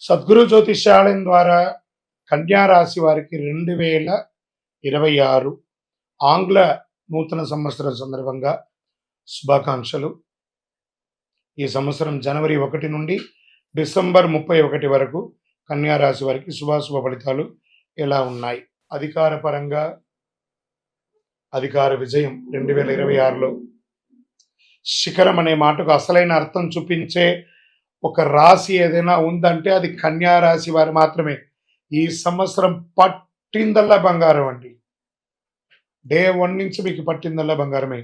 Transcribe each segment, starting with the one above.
సద్గురు జ్యోతిష్యాలయం ద్వారా కన్యా రాశి వారికి రెండు వేల ఇరవై ఆరు ఆంగ్ల నూతన సంవత్సరం సందర్భంగా శుభాకాంక్షలు. ఈ సంవత్సరం జనవరి ఒకటి నుండి డిసెంబర్ ముప్పై ఒకటి వరకు కన్యా రాశి వారికి శుభాశుభ ఫలితాలు ఎలా ఉన్నాయి? అధికార పరంగా అధికార విజయం రెండు వేల ఇరవై ఆరులో. శిఖరం అనే మాటకు అసలైన అర్థం చూపించే ఒక రాశి ఏదైనా ఉందంటే అది కన్యా రాశి వారు మాత్రమే. ఈ సంవత్సరం పట్టిందల్లా బంగారం అండి. డే వన్ నుంచి మీకు పట్టిందల్లా బంగారమే.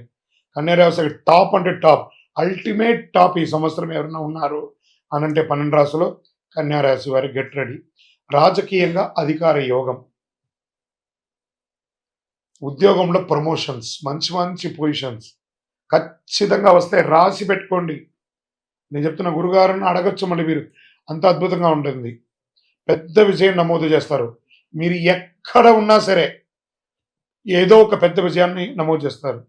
కన్యా రాశి టాప్ అంటే టాప్. అల్టిమేట్ టాప్ ఈ సంవత్సరం ఎవరైనా ఉన్నారు అనంటే పన్నెండు రాశిలో కన్యా రాశి వారి గెట్ రెడీ. రాజకీయంగా అధికార యోగం. ఉద్యోగంలో ప్రమోషన్స్ మంచి మంచి పొజిషన్స్. ఖచ్చితంగా వస్తే రాసి పెట్టుకోండి. నేను చెప్తున్న గురుగారిని అడగచ్చు మళ్ళీ మీరు. అంత అద్భుతంగా ఉంటుంది. పెద్ద విజయం నమోదు చేస్తారు. మీరు ఎక్కడ ఉన్నా సరే ఏదో ఒక పెద్ద విజయాన్ని నమోదు చేస్తారు.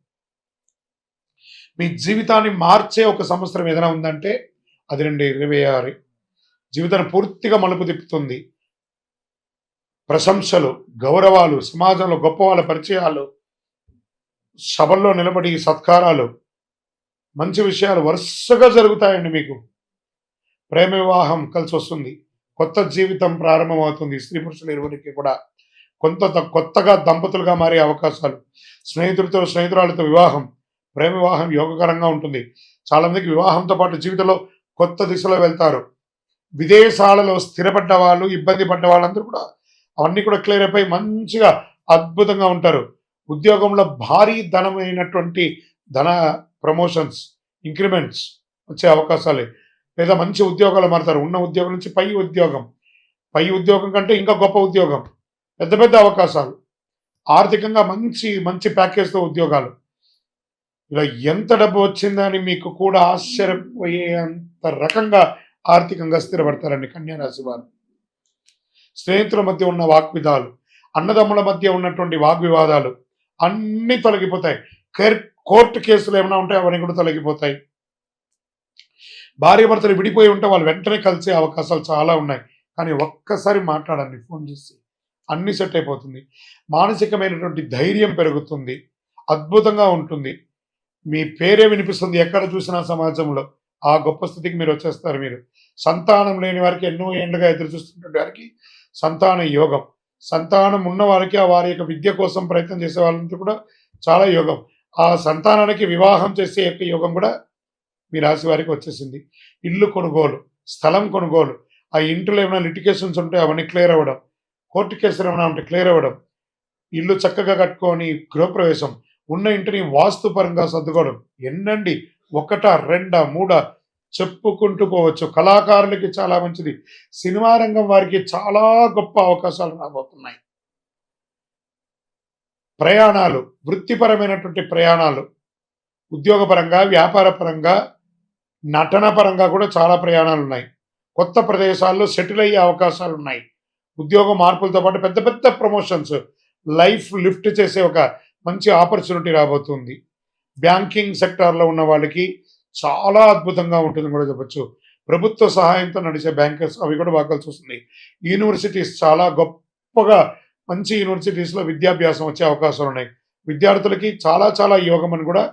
మీ జీవితాన్ని మార్చే ఒక సంవత్సరం ఏదైనా ఉందంటే అది రెండు ఇరవై ఆరు. జీవితాన్ని పూర్తిగా మలుపు తిప్పుతుంది. ప్రశంసలు గౌరవాలు సమాజంలో గొప్ప వాళ్ళ పరిచయాలు సభల్లో నిలబడి సత్కారాలు మంచి విషయాలు వరుసగా జరుగుతాయండి మీకు. ప్రేమ వివాహం కలిసి వస్తుంది కొత్త జీవితం ప్రారంభమవుతుంది. స్త్రీ పురుషులు ఇరువురికి కూడా కొంత కొత్తగా దంపతులుగా మారే అవకాశాలు. స్నేహితులతో స్నేహితురాలతో వివాహం ప్రేమ వివాహం యోగకరంగా ఉంటుంది. చాలామందికి వివాహంతో పాటు జీవితంలో కొత్త దిశలో వెళ్తారు. విదేశాలలో స్థిరపడ్డ వాళ్ళు ఇబ్బంది పడ్డ వాళ్ళందరూ కూడా అవన్నీ కూడా క్లియర్ అయిపోయి మంచిగా అద్భుతంగా ఉంటారు. ఉద్యోగంలో భారీ ధనమైనటువంటి ధన ప్రమోషన్స్ ఇంక్రిమెంట్స్ వచ్చే అవకాశాలే. లేదా మంచి ఉద్యోగాలు మారుతారు. ఉన్న ఉద్యోగం నుంచి పై ఉద్యోగం. పై ఉద్యోగం కంటే ఇంకా గొప్ప ఉద్యోగం. పెద్ద పెద్ద అవకాశాలు. ఆర్థికంగా మంచి మంచి ప్యాకేజ్తో ఉద్యోగాలు. ఇలా ఎంత డబ్బు వచ్చిందని మీకు కూడా ఆశ్చర్యపోయేంత రకంగా ఆర్థికంగా స్థిరపడతారండి కన్యారాశి వారు. స్నేహితుల మధ్య ఉన్న వాగ్విధాలు అన్నదమ్ముల మధ్య ఉన్నటువంటి వాగ్వివాదాలు అన్నీ తొలగిపోతాయి. కెర్ కోర్టు కేసులు ఏమైనా ఉంటే అవన్నీ కూడా తొలగిపోతాయి. భార్య భర్తలు విడిపోయి ఉంటే వాళ్ళు వెంటనే కలిసే అవకాశాలు చాలా ఉన్నాయి. కానీ ఒక్కసారి మాట్లాడండి ఫోన్ చేసి. అన్ని సెట్ అయిపోతుంది. మానసికమైనటువంటి ధైర్యం పెరుగుతుంది. అద్భుతంగా ఉంటుంది. మీ పేరే వినిపిస్తుంది ఎక్కడ చూసినా సమాజంలో. ఆ గొప్ప స్థితికి మీరు వచ్చేస్తారు మీరు. సంతానం లేని వారికి ఎన్నో ఏళ్ళుగా ఎదురు చూస్తున్నటువంటి వారికి సంతాన యోగం. సంతానం ఉన్న వారికి ఆ వారి యొక్క విద్య కోసం ప్రయత్నం చేసే వాళ్ళంతా కూడా చాలా యోగం. ఆ సంతానానికి వివాహం చేసే యొక్క యోగం కూడా మీ రాశి వారికి వచ్చేసింది. ఇల్లు కొనుగోలు స్థలం కొనుగోలు ఆ ఇంట్లో ఏమైనా లిటికేషన్స్ ఉంటే అవన్నీ క్లియర్ అవ్వడం కోర్టు కేసులు ఏమైనా ఉంటే క్లియర్ అవ్వడం ఇల్లు చక్కగా కట్టుకొని గృహప్రవేశం ఉన్న ఇంటిని వాస్తుపరంగా సర్దుకోవడం ఎన్నండి? ఒకట రెండా మూడా? చెప్పుకుంటూ పోవచ్చు. కళాకారులకి చాలా మంచిది. సినిమా రంగం వారికి చాలా గొప్ప అవకాశాలు రాబోతున్నాయి. ప్రయాణాలు వృత్తిపరమైనటువంటి ప్రయాణాలు ఉద్యోగపరంగా వ్యాపారపరంగా నటనపరంగా కూడా చాలా ప్రయాణాలు ఉన్నాయి కొత్త ప్రదేశాల్లో సెటిల్ అయ్యే అవకాశాలు ఉన్నాయి ఉద్యోగ మార్పులతో పాటు పెద్ద పెద్ద ప్రమోషన్స్ లైఫ్ లిఫ్ట్ చేసే ఒక మంచి ఆపర్చునిటీ రాబోతుంది. బ్యాంకింగ్ సెక్టార్లో ఉన్న వాళ్ళకి చాలా అద్భుతంగా ఉంటుంది కూడా చెప్పచ్చు. ప్రభుత్వ సహాయంతో నడిచే బ్యాంకర్స్ అవి కూడా బాగా కలిసి వస్తుంది యూనివర్సిటీస్ చాలా గొప్పగా మంచి యూనివర్సిటీస్లో విద్యాభ్యాసం వచ్చే అవకాశాలు ఉన్నాయి. విద్యార్థులకి చాలా చాలా యోగం అని కూడా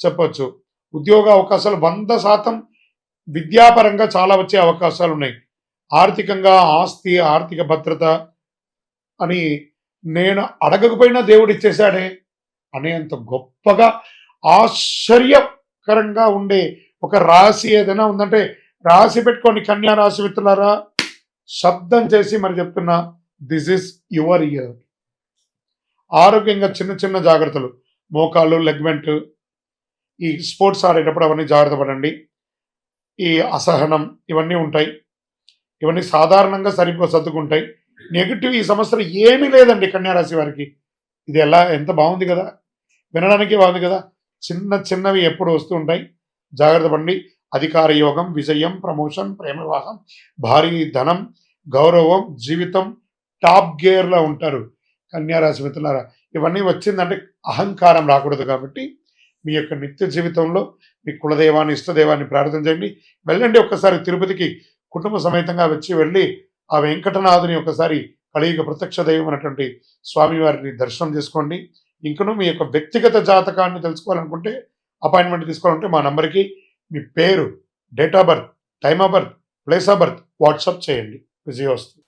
చెప్పచ్చు. ఉద్యోగ అవకాశాలు వంద శాతం విద్యాపరంగా చాలా వచ్చే అవకాశాలు ఉన్నాయి. ఆర్థికంగా ఆస్తి ఆర్థిక భద్రత అని నేను అడగకపోయినా దేవుడు ఇచ్చేశాడే అనేంత గొప్పగా ఆశ్చర్యకరంగా ఉండే ఒక రాశి ఏదైనా ఉందంటే రాసి పెట్టుకోండి కన్యా రాశి మిత్రులారా. శబ్దం చేసి మరి చెప్తున్నా దిస్ ఇస్ యువర్ ఇయర్ ఆరోగ్యంగా చిన్న చిన్న జాగ్రత్తలు. మోకాళ్ళు లెగ్మెంట్. ఈ స్పోర్ట్స్ ఆడేటప్పుడు అవన్నీ జాగ్రత్త పడండి. ఈ అసహనం ఇవన్నీ ఉంటాయి. ఇవన్నీ సాధారణంగా సరిపో సర్దుకుంటాయి. నెగిటివ్ ఈ సంవత్సరం ఏమీ లేదండి కన్యారాశి వారికి. ఇది ఎలా ఎంత బాగుంది కదా? వినడానికి బాగుంది కదా? చిన్న చిన్నవి ఎప్పుడు వస్తూ ఉంటాయి. జాగ్రత్త పడండి. అధికార యోగం విజయం ప్రమోషన్ ప్రేమ వివాహం భారీ ధనం గౌరవం జీవితం టాప్ గేర్లో ఉంటారు కన్యారాశి మిత్రులారా. ఇవన్నీ వచ్చిందంటే అహంకారం రాకూడదు కాబట్టి మీ యొక్క నిత్య జీవితంలో మీ కులదైవాన్ని ఇష్టదైవాన్ని ప్రార్థన చేయండి. వెళ్ళండి ఒక్కసారి తిరుపతికి కుటుంబ సమేతంగా వచ్చి వెళ్ళి ఆ వెంకటనాథుని ఒకసారి కలియుగ ప్రత్యక్ష దైవం అనేటువంటి స్వామివారిని దర్శనం చేసుకోండి. ఇంకను మీ యొక్క వ్యక్తిగత జాతకాన్ని తెలుసుకోవాలనుకుంటే అపాయింట్మెంట్ తీసుకోవాలంటే మా నంబర్కి మీ పేరు date of birth time of birth place of birth WhatsApp చేయండి. విజయోస్తు